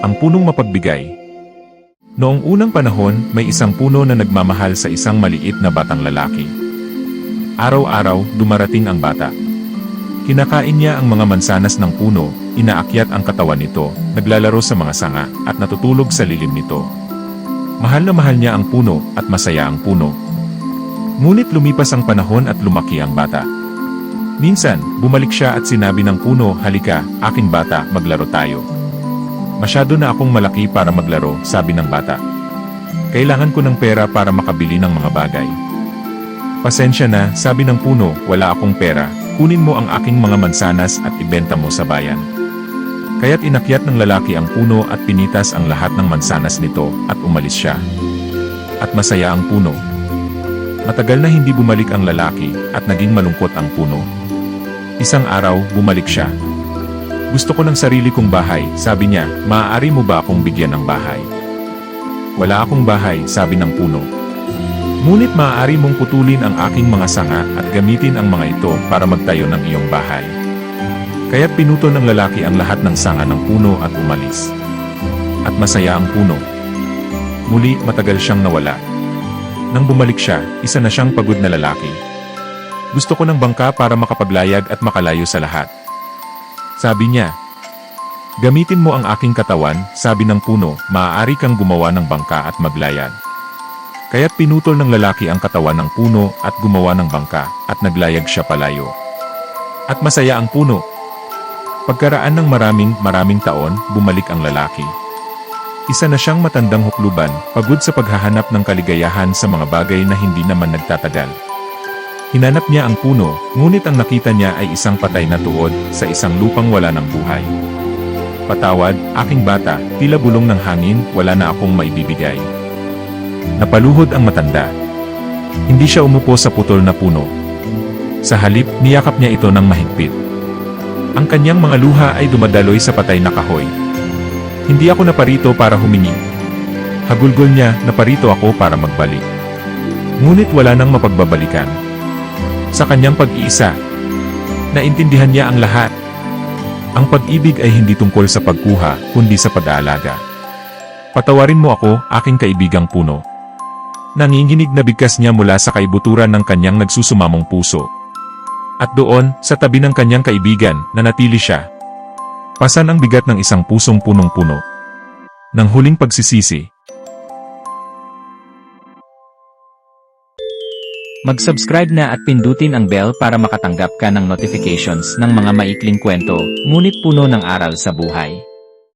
ang punong mapagbigay. Noong unang panahon, may isang puno na nagmamahal sa isang maliit na batang lalaki. Araw-araw, dumarating ang bata. Kinakain niya ang mga mansanas ng puno, inaakyat ang katawan nito, naglalaro sa mga sanga, at natutulog sa lilim nito. Mahal na mahal niya ang puno, at masaya ang puno. Ngunit lumipas ang panahon at lumaki ang bata. Minsan, bumalik siya at sinabi ng puno, halika, aking bata, maglaro tayo. Masyado na akong malaki para maglaro, sabi ng bata. Kailangan ko ng pera para makabili ng mga bagay. Pasensya na, sabi ng puno, wala akong pera, kunin mo ang aking mga mansanas at ibenta mo sa bayan. Kaya't inakyat ng lalaki ang puno at pinitas ang lahat ng mansanas nito at umalis siya. At masaya ang puno. Matagal na hindi bumalik ang lalaki at naging malungkot ang puno. Isang araw, bumalik siya. Gusto ko ng sarili kong bahay, sabi niya, maaari mo ba akong bigyan ng bahay? Wala akong bahay, sabi ng puno. Ngunit maaari mong putulin ang aking mga sanga at gamitin ang mga ito para magtayo ng iyong bahay. Kaya't pinutol ng lalaki ang lahat ng sanga ng puno at umalis. At masaya ang puno. Muli matagal siyang nawala. Nang bumalik siya, isa na siyang pagod na lalaki. Gusto ko ng bangka para makapaglayag at makalayo sa lahat. Sabi niya, Gamitin mo ang aking katawan, sabi ng puno, maaari kang gumawa ng bangka at maglayag. Kaya't pinutol ng lalaki ang katawan ng puno at gumawa ng bangka at naglayag siya palayo. At masaya ang puno. Pagkaraan ng maraming maraming taon, bumalik ang lalaki. Isa na siyang matandang hukluban, pagod sa paghahanap ng kaligayahan sa mga bagay na hindi naman nagtatagal. Hinanap niya ang puno, ngunit ang nakita niya ay isang patay na tuod sa isang lupang wala ng buhay. Patawad, aking bata, tila bulong ng hangin, wala na akong maibibigay. Napaluhod ang matanda. Hindi siya umupo sa putol na puno. Sa halip, niyakap niya ito ng mahigpit. Ang kanyang mga luha ay dumadaloy sa patay na kahoy. Hindi ako naparito para humingi. Hagulgol niya, naparito ako para magbalik. Ngunit wala nang mapagbabalikan. Sa kanyang pag-iisa, naintindihan niya ang lahat. Ang pag-ibig ay hindi tungkol sa pagkuha, kundi sa pag-aalaga. Patawarin mo ako, aking kaibigang puno. Nanginginig na bigkas niya mula sa kaibuturan ng kanyang nagsusumamong puso. At doon, sa tabi ng kanyang kaibigan, nanatili siya. Pasan ang bigat ng isang pusong punong-puno. Nang huling pagsisisi, Mag-subscribe na at pindutin ang bell para makatanggap ka ng notifications ng mga maikling kwento, ngunit puno ng aral sa buhay.